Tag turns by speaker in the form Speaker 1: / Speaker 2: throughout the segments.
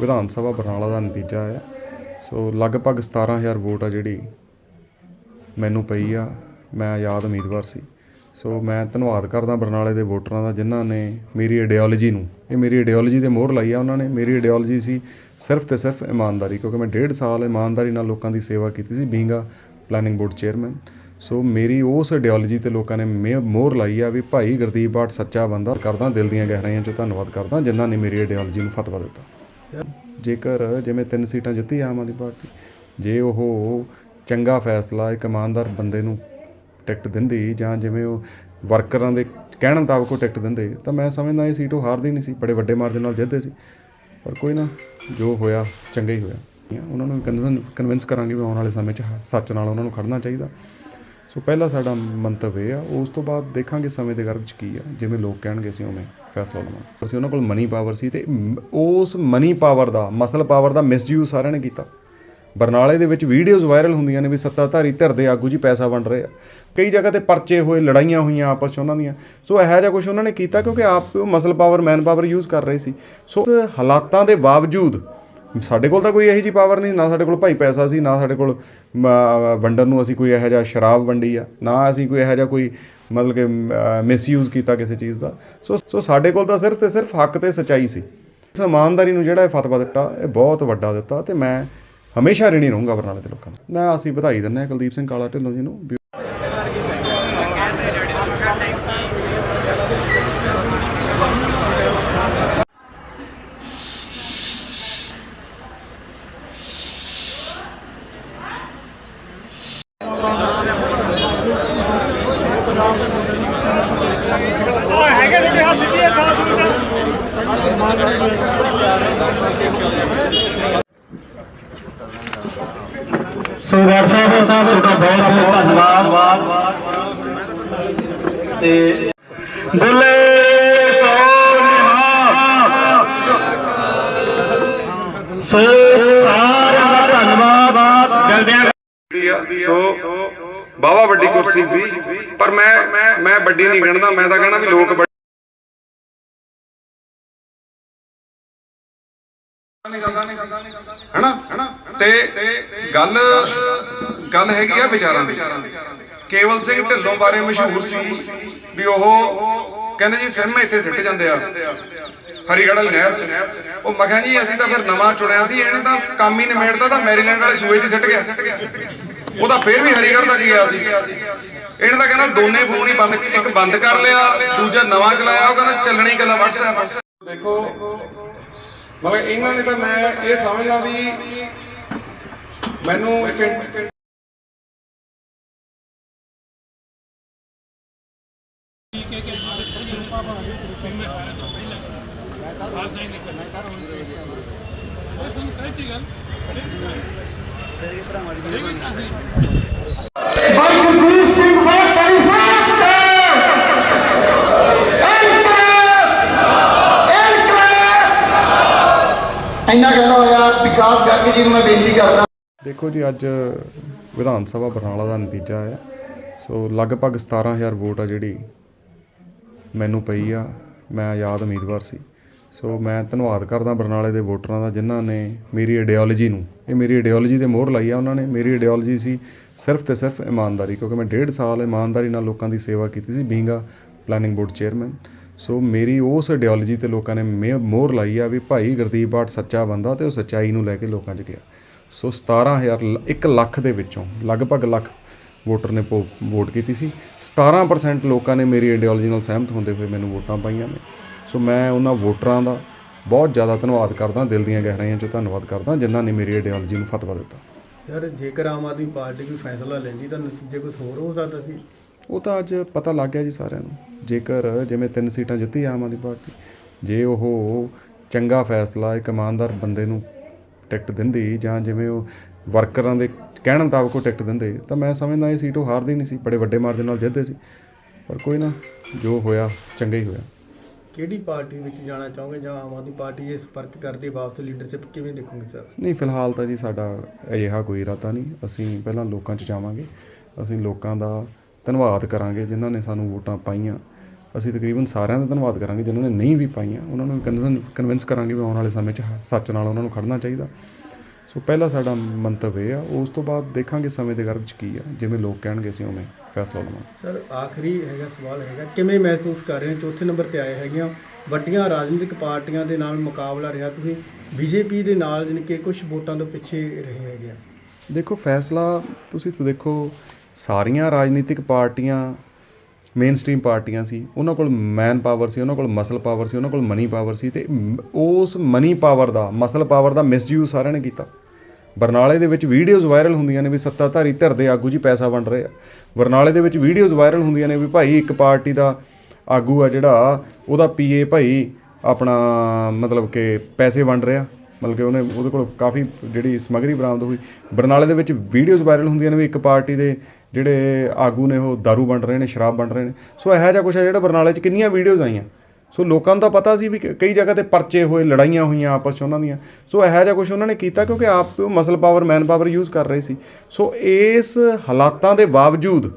Speaker 1: ਵਿਧਾਨ ਸਭਾ ਬਰਨਾਲਾ ਦਾ ਨਤੀਜਾ ਆਇਆ ਸੋ ਲਗਭਗ 17000 ਵੋਟ ਆ ਜਿਹੜੀ ਮੈਨੂੰ ਪਈ ਆ। ਮੈਂ ਆਜ਼ਾਦ ਉਮੀਦਵਾਰ ਸੀ। ਸੋ ਮੈਂ ਧੰਨਵਾਦ ਕਰਦਾ ਬਰਨਾਲੇ ਦੇ ਵੋਟਰਾਂ ਦਾ ਜਿਨ੍ਹਾਂ ਨੇ ਮੇਰੀ ਆਈਡੀਓਲੋਜੀ ਨੂੰ, ਇਹ ਮੇਰੀ ਆਈਡੀਓਲੋਜੀ ਤੇ ਮੋਹਰ ਲਾਈ ਆ ਉਹਨਾਂ ਨੇ। ਮੇਰੀ ਆਈਡੀਓਲੋਜੀ ਸੀ ਸਿਰਫ ਤੇ ਸਿਰਫ ਇਮਾਨਦਾਰੀ, ਕਿਉਂਕਿ ਮੈਂ ਡੇਢ ਸਾਲ ਇਮਾਨਦਾਰੀ ਨਾਲ ਲੋਕਾਂ ਦੀ ਸੇਵਾ ਕੀਤੀ ਸੀ being a planning board chairman so ਮੇਰੀ ਉਸ ਆਈਡੀਓਲੋਜੀ ਤੇ ਲੋਕਾਂ ਨੇ ਮੇ- ਮੋਹਰ ਲਾਈ ਆ ਵੀ ਭਾਈ ਗੁਰਦੀਪ ਬਾਟ ਸੱਚਾ ਬੰਦਾ। ਕਰਦਾ ਦਿਲ ਦੀਆਂ ਗਹਿਰਾਈਆਂ 'ਚ ਧੰਨਵਾਦ ਕਰਦਾ ਜਿਨ੍ਹਾਂ ਨੇ ਮੇਰੀ ਆਈਡੀਓਲੋਜੀ ਨੂੰ ਫਤਵਾ ਦਿੱਤਾ। ਜੇਕਰ ਜਿਵੇਂ ਤਿੰਨ ਸੀਟਾਂ ਜਿੱਤੀ ਆਮ ਆਦਮੀ ਪਾਰਟੀ, ਜੇ ਉਹ ਚੰਗਾ ਫੈਸਲਾ, ਇੱਕ ਇਮਾਨਦਾਰ ਬੰਦੇ ਨੂੰ ਟਿਕਟ ਦਿੰਦੀ ਜਾਂ ਜਿਵੇਂ ਉਹ ਵਰਕਰਾਂ ਦੇ ਕਹਿਣ ਮੁਤਾਬਕ ਉਹ ਟਿਕਟ ਦਿੰਦੇ, ਤਾਂ ਮੈਂ ਸਮਝਦਾ ਇਹ ਸੀਟ ਉਹ ਹਾਰਦੀ ਨਹੀਂ ਸੀ, ਬੜੇ ਵੱਡੇ ਮਾਰਜਨ ਨਾਲ ਜਿੱਤਦੇ ਸੀ। ਪਰ ਕੋਈ ਨਾ, ਜੋ ਹੋਇਆ, ਚੰਗਾ ਹੀ ਹੋਇਆ। ਉਹਨਾਂ ਨੂੰ ਕਨਵਿੰਸ ਕਰਾਂਗੇ ਵੀ ਆਉਣ ਵਾਲੇ ਸਮੇਂ 'ਚ ਸੱਚ ਨਾਲ ਉਹਨਾਂ ਨੂੰ ਖੜਨਾ ਚਾਹੀਦਾ। ਸੋ ਪਹਿਲਾ ਸਾਡਾ ਮੰਤਵ ਇਹ ਆ, ਉਸ ਤੋਂ ਬਾਅਦ ਦੇਖਾਂਗੇ ਸਮੇਂ ਦੇ ਗਰਭ 'ਚ ਕੀ ਆ, ਜਿਵੇਂ ਲੋਕ ਕਹਿਣਗੇ ਸੀ ਉਵੇਂ ਫੈਸਲਾ ਲਵਾਂਗੇ। ਅਸੀਂ ਉਹਨਾਂ ਕੋਲ ਮਨੀ ਪਾਵਰ ਸੀ ਤੇ ਉਸ ਮਨੀ ਪਾਵਰ ਦਾ ਮਸਲ ਪਾਵਰ ਦਾ ਮਿਸਯੂਜ਼ ਸਾਰਿਆਂ ਨੇ ਕੀਤਾ। ਬਰਨਾਲੇ ਦੇ ਵਿੱਚ ਵੀਡੀਓਜ਼ ਵਾਇਰਲ ਹੁੰਦੀਆਂ ਨੇ ਵੀ ਸੱਤਾਧਾਰੀ ਧਿਰ ਦੇ ਆਗੂ ਜੀ ਪੈਸਾ ਵੰਡ ਰਹੇ ਆ। ਕਈ ਜਗ੍ਹਾ ਤੇ ਪਰਚੇ ਹੋਏ, ਲੜਾਈਆਂ ਹੋਈਆਂ ਆਪਸ 'ਚ ਉਹਨਾਂ ਦੀਆਂ। ਸੋ ਇਹੋ ਜਿਹਾ ਕੁਝ ਉਹਨਾਂ ਨੇ ਕੀਤਾ ਕਿਉਂਕਿ ਆਪ muscle power man power use ਕਰ ਰਹੇ ਸੀ। ਸੋ ਹਾਲਾਤਾਂ ਦੇ ਬਾਵਜੂਦ ਸਾਡੇ ਕੋਲ ਤਾਂ ਕੋਈ ਇਹੋ ਜਿਹੀ ਪਾਵਰ ਨਹੀਂ, ਨਾ ਸਾਡੇ ਕੋਲ ਭਾਈ ਪੈਸਾ ਸੀ, ਨਾ ਸਾਡੇ ਕੋਲ ਵੰਡਣ ਨੂੰ ਅਸੀਂ ਕੋਈ ਇਹੋ ਜਿਹਾ ਸ਼ਰਾਬ ਵੰਡੀ ਆ, ਨਾ ਅਸੀਂ ਕੋਈ ਇਹੋ ਜਿਹਾ ਕੋਈ ਮਤਲਬ ਕਿ ਮਿਸਯੂਜ਼ ਕੀਤਾ ਕਿਸੇ ਚੀਜ਼ ਦਾ। ਸੋ ਸੋ ਸਾਡੇ ਕੋਲ ਤਾਂ ਸਿਰਫ ਤੇ ਸਿਰਫ ਹੱਕ ਤੇ ਸਚਾਈ ਸੀ। ਇਸ ਇਮਾਨਦਾਰੀ ਨੂੰ ਜਿਹੜਾ ਇਹ ਫਤਵਾ ਦਿੱਤਾ, ਇਹ ਬਹੁਤ ਵੱਡਾ ਦਿੱਤਾ ਤੇ ਮੈਂ ਹਮੇਸ਼ਾ ਰਿਣੀ ਰਹੂੰਗਾ ਬਰਨਾਲੇ ਦੇ ਲੋਕਾਂ ਨੂੰ। ਮੈਂ ਅਸੀਂ ਵਧਾਈ ਦਿੰਦੇ ਹਾਂ ਕੁਲਦੀਪ ਸਿੰਘ ਕਾਲਾ ਢਿੱਲੋਂ ਜੀ ਨੂੰ। ਵੀ
Speaker 2: ਸੋ ਵਾਰ ਸਾਹਿਬ ਤੁਹਾਡਾ ਬਹੁਤ ਬਹੁਤ ਧੰਨਵਾਦ। ਤੇ ਬੋਲੇ ਸੋ ਨਿਹਾਲ ਸੋ ਸਾਰਿਆਂ ਦਾ ਧੰਨਵਾਦ। ਦਿਲਦਿਆਂ
Speaker 1: ਸੋ ਬਾਵਾ ਵੱਡੀ ਕੁਰਸੀ ਸੀ ਪਰ ਮੈਂ ਮੈਂ ਵੱਡੀ ਨਹੀਂ ਗਣਦਾ ਮੈਂ ਤਾਂ ਕਹਿਣਾ ਵੀ ਲੋਕ
Speaker 3: ਹਨਾ ਤੇ ਗੱਲ ਗੱਲ ਹੈਗੀ ਆ ਵਿਚਾਰਾਂ ਦੀ। ਕੇਵਲ ਸਿੰਘ ਢਿੱਲੋਂ ਬਾਰੇ ਮਸ਼ਹੂਰ ਸੀ ਵੀ ਉਹ ਕਹਿੰਦੇ ਜੀ ਸਿਮ ਇੱਥੇ ਸਿੱਟ ਜਾਂਦੇ ਆ, ਹਰੀਗੜ੍ਹ ਵਾਲੀ ਨਹਿਰ ਚ। ਉਹ ਮੈਂ ਕਿਹਾ ਜੀ, ਅਸੀਂ ਤਾਂ ਫਿਰ ਨਵਾਂ ਚੁਣਿਆ ਸੀ, ਇਹਨੇ ਤਾਂ ਕੰਮ ਹੀ ਨਿਮੇੜਦਾ ਤਾਂ ਮੈਰੀਲੈਂਡ ਵਾਲੇ ਸੂਏ 'ਚ ਸਿੱਟ ਗਿਆ। ਉਹਦਾ ਫਿਰ ਵੀ ਹਰੀਗੜ੍ਹ ਤੱਕ ਗਿਆ ਸੀ। ਇਹਨੇ ਤਾਂ ਕਹਿੰਦਾ ਦੋਨੇ ਫੋਨ ਹੀ ਬੰਦ, ਇੱਕ ਬੰਦ ਕਰ ਲਿਆ, ਦੂਜਾ ਨਵਾਂ ਚਲਾਇਆ, ਉਹ ਕਹਿੰਦਾ ਚੱਲਣੀ ਗੱਲਾਂ WhatsApp
Speaker 1: ਦੇਖੋ, ਮਤਲਬ ਇਹਨਾਂ ਨੇ ਤਾਂ ਮੈਂ ਇਹ ਸਮਝਦਾ ਵੀ ਮੈਨੂੰ ਇੱਕ
Speaker 2: ਭਾਈ ਗੁਰਦੀਪ ਸਿੰਘ ਬਹੁਤ ਤੇਰੀ ਸਾਥ
Speaker 4: ਇੰਨਾ ਕਹਿੰਦਾ ਹੋਇਆ ਵਿਕਾਸ ਕਰਕੇ ਜੀ ਨੂੰ ਮੈਂ ਬੇਨਤੀ ਕਰਦਾ
Speaker 1: ਦੇਖੋ ਜੀ, ਅੱਜ ਵਿਧਾਨ ਸਭਾ ਬਰਨਾਲਾ ਦਾ ਨਤੀਜਾ ਆਇਆ ਸੋ ਲਗਭਗ 17000 ਵੋਟ ਆ ਜਿਹੜੀ ਮੈਨੂੰ ਪਈ ਆ। ਮੈਂ ਆਜ਼ਾਦ ਉਮੀਦਵਾਰ ਸੀ। ਸੋ ਮੈਂ ਧੰਨਵਾਦ ਕਰਦਾ ਬਰਨਾਲੇ ਦੇ ਵੋਟਰਾਂ ਦਾ, ਜਿਨ੍ਹਾਂ ਨੇ ਮੇਰੀ ਆਈਡੀਓਲੋਜੀ ਨੂੰ, ਇਹ ਮੇਰੀ ਆਈਡੀਓਲੋਜੀ ਤੇ ਮੋਹਰ ਲਾਈ ਆ ਉਹਨਾਂ ਨੇ। ਮੇਰੀ ਆਈਡੀਓਲੋਜੀ ਸੀ ਸਿਰਫ ਤੇ ਸਿਰਫ ਇਮਾਨਦਾਰੀ, ਕਿਉਂਕਿ ਮੈਂ ਡੇਢ ਸਾਲ ਇਮਾਨਦਾਰੀ ਨਾਲ ਲੋਕਾਂ ਦੀ ਸੇਵਾ ਕੀਤੀ ਸੀ, ਬੀਂਗਾ ਪਲੈਨਿੰਗ ਬੋਰਡ ਚੇਅਰਮੈਨ ਸੋ ਮੇਰੀ ਉਸ ਆਈਡੀਓਲੋਜੀ ਤੇ ਲੋਕਾਂ ਨੇ ਮੇ- ਮੋਹਰ ਲਾਈ ਆ ਵੀ ਭਾਈ ਗੁਰਦੀਪ ਬਾਟ ਸੱਚਾ ਬੰਦਾ ਤੇ ਉਹ ਸੱਚਾਈ ਨੂੰ ਲੈ ਕੇ ਲੋਕਾਂ 'ਚ ਗਿਆ। ਸੋ 17000 ਲ- ਇੱਕ ਲੱਖ ਦੇ ਵਿੱਚੋਂ ਲਗਭਗ ਲੱਖ ਵੋਟਰ ਨੇ ਵੋਟ ਕੀਤੀ ਸੀ। 17% ਲੋਕਾਂ ਨੇ ਮੇਰੀ ਆਈਡੀਓਲੋਜੀ ਨਾਲ ਸਹਿਮਤ ਹੁੰਦੇ ਹੋਏ ਮੈਨੂੰ ਵੋਟਾਂ ਪਾਈਆਂ ਨੇ। ਸੋ ਮੈਂ ਉਹਨਾਂ ਵੋਟਰਾਂ ਦਾ ਬਹੁਤ ਜ਼ਿਆਦਾ ਧੰਨਵਾਦ ਕਰਦਾ ਦਿਲ ਦੀਆਂ ਗਹਿਰਾਈਆਂ 'ਚੋਂ ਧੰਨਵਾਦ ਕਰਦਾ ਜਿਨ੍ਹਾਂ ਨੇ ਮੇਰੀ ਆਈਡੀਓਲੋਜੀ ਨੂੰ ਫਤਵਾ ਦਿੱਤਾ।
Speaker 5: ਯਾਰ ਜੇਕਰ ਆਮ ਆਦਮੀ ਪਾਰਟੀ ਕੋਈ ਫੈਸਲਾ ਲੈਂਦੀ ਤਾਂ ਨਤੀਜੇ ਕੁਝ ਹੋਰ ਹੋ ਸਕਦਾ ਸੀ।
Speaker 1: ਉਹ ਤਾਂ ਅੱਜ ਪਤਾ ਲੱਗ ਗਿਆ ਜੀ ਸਾਰਿਆਂ ਨੂੰ। ਜੇਕਰ ਜਿਵੇਂ ਤਿੰਨ ਸੀਟਾਂ ਜਿੱਤੀ ਆਮ ਆਦਮੀ ਪਾਰਟੀ ਜੇ ਉਹ ਚੰਗਾ ਫੈਸਲਾ ਇੱਕ ਇਮਾਨਦਾਰ ਬੰਦੇ ਨੂੰ ਟਿਕਟ ਦਿੰਦੀ ਜਾਂ ਜਿਵੇਂ ਉਹ ਵਰਕਰਾਂ ਦੇ ਕਹਿਣ ਮੁਤਾਬਕ ਉਹ ਟਿਕਟ ਦਿੰਦੇ ਤਾਂ ਮੈਂ ਸਮਝਦਾ ਇਹ ਸੀਟ ਉਹ ਹਾਰਦੀ ਨਹੀਂ ਸੀ ਬੜੇ ਵੱਡੇ ਮਾਰਜਨ ਨਾਲ ਜਿੱਤਦੇ ਸੀ। ਪਰ ਕੋਈ ਨਾ ਜੋ ਹੋਇਆ ਚੰਗਾ ਹੀ ਹੋਇਆ।
Speaker 5: ਕਿਹੜੀ ਪਾਰਟੀ ਵਿੱਚ ਜਾਣਾ ਚਾਹੋਗੇ ਜਾਂ ਆਮ ਆਦਮੀ ਪਾਰਟੀ ਇਹ ਸੰਪਰਕ ਕਰਦੀ ਵਾਪਸ ਲੀਡਰਸ਼ਿਪ ਕਿਵੇਂ ਦੇਖੋਗੇ ਸਰ?
Speaker 1: ਨਹੀਂ ਫਿਲਹਾਲ ਤਾਂ ਜੀ ਸਾਡਾ ਅਜਿਹਾ ਕੋਈ ਇਰਾਦਾ ਨਹੀਂ। ਅਸੀਂ ਪਹਿਲਾਂ ਲੋਕਾਂ 'ਚ ਜਾਵਾਂਗੇ। ਅਸੀਂ ਲੋਕਾਂ ਦਾ ਧੰਨਵਾਦ ਕਰਾਂਗੇ ਜਿਨ੍ਹਾਂ ਨੇ ਸਾਨੂੰ ਵੋਟਾਂ ਪਾਈਆਂ। ਅਸੀਂ ਤਕਰੀਬਨ ਸਾਰਿਆਂ ਦਾ ਧੰਨਵਾਦ ਕਰਾਂਗੇ ਜਿਨ੍ਹਾਂ ਨੇ ਨਹੀਂ ਵੀ ਪਾਈਆਂ ਉਹਨਾਂ ਨੂੰ ਕਨਵਿੰਸ ਕਰਾਂਗੇ ਵੀ ਆਉਣ ਵਾਲੇ ਸਮੇਂ 'ਚ ਸੱਚ ਨਾਲ ਉਹਨਾਂ ਨੂੰ ਖੜਨਾ ਚਾਹੀਦਾ। ਸੋ ਪਹਿਲਾ ਸਾਡਾ ਮੰਤਵ ਇਹ ਆ ਉਸ ਤੋਂ ਬਾਅਦ ਦੇਖਾਂਗੇ ਸਮੇਂ ਦੇ ਗਰਭ 'ਚ ਕੀ ਆ ਜਿਵੇਂ ਲੋਕ ਕਹਿਣਗੇ ਅਸੀਂ ਉਵੇਂ ਫੈਸਲਾ ਲਵਾਂਗੇ।
Speaker 5: ਸਰ ਆਖਰੀ ਹੈਗਾ ਸਵਾਲ ਹੈਗਾ ਕਿਵੇਂ ਮਹਿਸੂਸ ਕਰ ਰਹੇ ਹੋ? ਚੌਥੇ ਨੰਬਰ ਤੇ ਆਏ ਹੈਗੇ ਹੋ। ਵੱਡੀਆਂ ਰਾਜਨੀਤਿਕ ਪਾਰਟੀਆਂ ਦੇ ਨਾਲ ਮੁਕਾਬਲਾ ਰਿਹਾ ਤੁਸੀਂ ਬੀਜੇਪੀ ਦੇ ਨਾਲ ਜਾਣੀ ਕਿ ਕੁਝ ਵੋਟਾਂ ਤੋਂ ਪਿੱਛੇ ਰਹੇ ਹੈਗੇ ਆ
Speaker 1: ਦੇਖੋ ਫੈਸਲਾ ਤੁਸੀਂ ਦੇਖੋ ਸਾਰੀਆਂ ਰਾਜਨੀਤਿਕ ਪਾਰਟੀਆਂ ਮੇਨ ਸਟ੍ਰੀਮ ਪਾਰਟੀਆਂ ਸੀ, ਉਹਨਾਂ ਕੋਲ ਮੈਨ ਪਾਵਰ ਸੀ, ਉਹਨਾਂ ਕੋਲ ਮਸਲ ਪਾਵਰ ਸੀ, ਉਹਨਾਂ ਕੋਲ ਮਨੀ ਪਾਵਰ ਸੀ ਤੇ ਉਸ ਮਨੀ ਪਾਵਰ ਦਾ ਮਸਲ ਪਾਵਰ ਦਾ ਮਿਸਯੂਜ਼ ਸਾਰਿਆਂ ਨੇ ਕੀਤਾ। ਬਰਨਾਲੇ ਦੇ ਵਿੱਚ ਵੀਡੀਓਜ਼ ਵਾਇਰਲ ਹੁੰਦੀਆਂ ਨੇ ਵੀ ਸੱਤਾਧਾਰੀ ਧਿਰ ਦੇ ਆਗੂ ਜੀ ਪੈਸਾ ਵੰਡ ਰਹੇ ਆ। ਬਰਨਾਲੇ ਦੇ ਵਿੱਚ ਵੀਡੀਓਜ਼ ਵਾਇਰਲ ਹੁੰਦੀਆਂ ਨੇ ਵੀ ਭਾਈ ਇੱਕ ਪਾਰਟੀ ਦਾ ਆਗੂ ਆ ਜਿਹੜਾ, ਉਹਦਾ ਪੀਏ ਭਾਈ ਆਪਣਾ ਮਤਲਬ ਕਿ ਪੈਸੇ ਵੰਡ ਰਿਹਾ। ਮਤਲਬ ਕਿ ਉਹਨੇ ਉਹਦੇ ਕੋਲ ਕਾਫੀ ਜਿਹੜੀ ਸਮਗਰੀ ਬਰਾਮਦ ਹੋਈ। ਬਰਨਾਲੇ ਦੇ ਵਿੱਚ ਵੀਡੀਓਜ਼ ਵਾਇਰਲ ਹੁੰਦੀਆਂ ਨੇ ਵੀ ਇੱਕ ਪਾਰਟੀ ਦੇ ਜਿਹੜੇ ਆਗੂ ਨੇ, ਉਹ दारू ਵੰਡ ਰਹੇ ਨੇ, ਸ਼ਰਾਬ ਵੰਡ ਰਹੇ ਨੇ। ਸੋ ਇਹੋ ਜਿਹਾ ਕੁਛ ਹੈ ਜਿਹੜਾ ਬਰਨਾਲੇ 'ਚ ਕਿੰਨੀਆਂ ਵੀਡੀਓਜ਼ ਆਈਆਂ। ਸੋ ਲੋਕਾਂ ਨੂੰ ਤਾਂ ਪਤਾ ਸੀ ਵੀ ਕਈ ਜਗ੍ਹਾ ਤੇ ਪਰਚੇ ਹੋਏ, ਲੜਾਈਆਂ ਹੋਈਆਂ ਆਪਸ 'ਚ ਉਹਨਾਂ ਦੀਆਂ। ਸੋ ਇਹੋ ਜਿਹਾ ਕੁਝ ਉਹਨਾਂ ਨੇ ਕੀਤਾ ਕਿਉਂਕਿ ਆਪ muscle power man power use ਕਰ ਰਹੇ ਸੀ। ਸੋ ਇਸ ਹਾਲਾਤਾਂ ਦੇ ਬਾਵਜੂਦ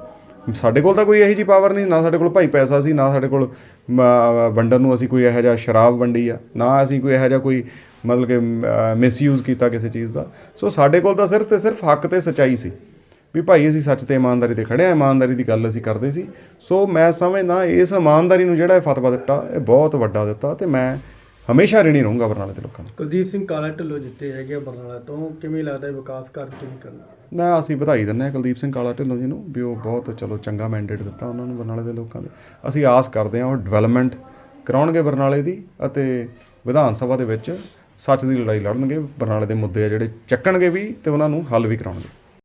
Speaker 1: ਸਾਡੇ ਕੋਲ ਤਾਂ ਕੋਈ ਇਹੋ ਜਿਹੀ ਪਾਵਰ ਨਹੀਂ, ਨਾ ਸਾਡੇ ਕੋਲ ਭਾਈ ਪੈਸਾ ਸੀ, ਨਾ ਸਾਡੇ ਕੋਲ ਮ- ਵੰਡਣ ਨੂੰ ਅਸੀਂ ਕੋਈ ਇਹੋ ਜਿਹਾ ਸ਼ਰਾਬ ਵੰਡੀ ਆ, ਨਾ ਅਸੀਂ ਕੋਈ ਇਹੋ ਜਿਹਾ ਕੋਈ ਮਤਲਬ ਕਿ ਮਿਸਯੂਜ਼ ਕੀਤਾ ਕਿਸੇ ਚੀਜ਼ ਦਾ। ਸੋ ਸਾਡੇ ਕੋਲ ਤਾਂ ਸਿਰਫ ਤੇ ਸਿਰਫ ਹੱਕ ਤੇ ਸਚਾਈ ਸੀ, ਵੀ ਭਾਈ ਅਸੀਂ ਸੱਚ ਤੇ ਇਮਾਨਦਾਰੀ ਤੇ ਖੜੇ ਆ, ਇਮਾਨਦਾਰੀ ਦੀ ਗੱਲ ਅਸੀਂ ਕਰਦੇ ਸੀ। ਸੋ ਮੈਂ ਸਮਝਦਾ ਇਸ ਇਮਾਨਦਾਰੀ ਨੂੰ ਜਿਹੜਾ ਇਹ ਫਤਵਾ ਦਿੱਤਾ, ਇਹ ਬਹੁਤ ਵੱਡਾ ਦਿੱਤਾ ਤੇ ਮੈਂ ਹਮੇਸ਼ਾ ਰਿਣੀ ਰਹੂੰਗਾ ਬਰਨਾਲੇ ਦੇ ਲੋਕਾਂ ਨੂੰ
Speaker 5: ਕੁਲਦੀਪ ਸਿੰਘ ਕਾਲਾ ਢਿੱਲੋਂ ਜਿੱਤੇ ਹੈਗੇ ਆ ਬਰਨਾਲਾ ਤੋਂ, ਕਿਵੇਂ ਲੱਗਦਾ ਵਿਕਾਸ ਕਾਰਜ ਕਿਵੇਂ ਕਰਨਾ
Speaker 1: ਮੈਂ ਅਸੀਂ ਵਧਾਈ ਦਿੰਦੇ ਹਾਂ ਕੁਲਦੀਪ ਸਿੰਘ ਕਾਲਾ ਢਿੱਲੋਂ ਜੀ ਨੂੰ ਵੀ ਉਹ ਬਹੁਤ ਚਲੋ ਚੰਗਾ ਮੈਂਡੇਟ ਦਿੱਤਾ ਉਹਨਾਂ ਨੂੰ ਬਰਨਾਲੇ ਦੇ ਲੋਕਾਂ ਦੇ। ਅਸੀਂ ਆਸ ਕਰਦੇ ਹਾਂ ਉਹ ਡਿਵੈਲਪਮੈਂਟ ਕਰਾਉਣਗੇ ਬਰਨਾਲੇ ਦੀ ਅਤੇ ਵਿਧਾਨ ਸਭਾ ਦੇ ਵਿੱਚ ਸੱਚ ਦੀ ਲੜਾਈ ਲੜਨਗੇ, ਬਰਨਾਲੇ ਦੇ ਮੁੱਦੇ ਆ ਜਿਹੜੇ ਚੱਕਣਗੇ ਵੀ ਤੇ ਉਹਨਾਂ ਨੂੰ ਹੱਲ ਵੀ ਕਰਾਉਣਗੇ।